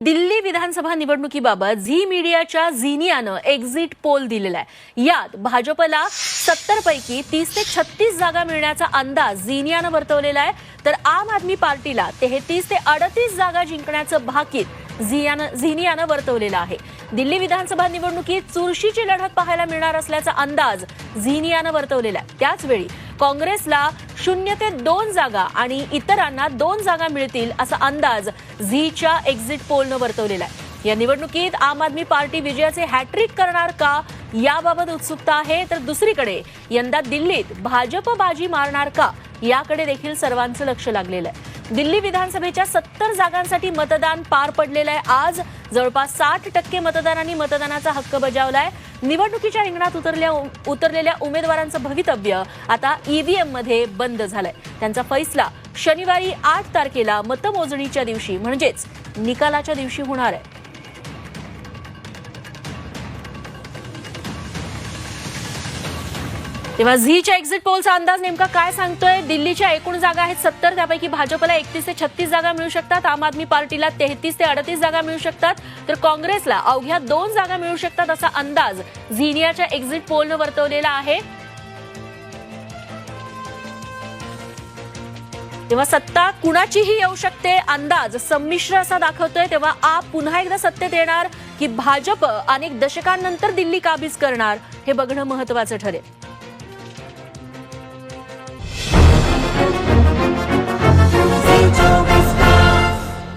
दिल्ली विधानसभा निवडणुकीबाबत Zee मीडियाच्या झिनियानं exit poll दिलेला आहे. यात भाजपला सत्तर पैकी तीस ते छत्तीस जागा मिळण्याचा अंदाज झिनियानं वर्तवलेला आहे. तर आम आदमी पार्टीला तेहतीस ते अडतीस जागा जिंकण्याचं भाकीत झिनियानं वर्तवलेलं आहे. दिल्ली विधानसभा निवडणुकीत चुरशीची लढत पाहायला मिळणार असल्याचा अंदाज झिनियानं वर्तवलेला आहे. त्याचवेळी काँग्रेसला शून्य ते दोन जागा आणि इतरांना दोन जागा मिळतील असा अंदाज झीच्या एक्झिट पोलनं वर्तवलेला आहे. या निवडणुकीत आम आदमी पार्टी विजयाचे हॅट्रिक करणार का याबाबत उत्सुकता आहे तर दुसरीकडे यंदा दिल्लीत भाजप बाजी मारणार का याकडे देखील सर्वांचं लक्ष लागलेलं आहे. दिल्ली विधानसभेच्या सत्तर जागांसाठी मतदान पार पडलेलं आहे आज. जवळपास साठ टक्के मतदारांनी मतदानाचा हक्क बजावलाय. निवडणुकीच्या रिंगणात उतरल्या उतरलेल्या उमेदवारांचं भवितव्य आता ईव्हीएममध्ये बंद झालंय. त्यांचा फैसला शनिवारी आठ तारखेला मतमोजणीच्या दिवशी म्हणजेच निकालाच्या दिवशी होणार आहे. तेव्हा झीच्या एक्झिट पोलचा अंदाज नेमका काय सांगतोय? दिल्लीच्या एकूण जागा आहेत सत्तर त्यापैकी भाजपला एकतीस ते छत्तीस जागा मिळू शकतात. आम आदमी पार्टीला तेहतीस ते अडतीस जागा मिळू शकतात. तर काँग्रेसला अवघ्या दोन जागा मिळू शकतात असा अंदाज झिनियाच्या एक्झिट पोलनं वर्तवलेला आहे. तेव्हा सत्ता कुणाचीही येऊ शकते? अंदाज संमिश्र असा दाखवतोय. तेव्हा आप पुन्हा एकदा सत्तेत येणार की भाजप अनेक दशकांनंतर दिल्ली काबीज करणार? हे बघणं महत्वाचं ठरेल.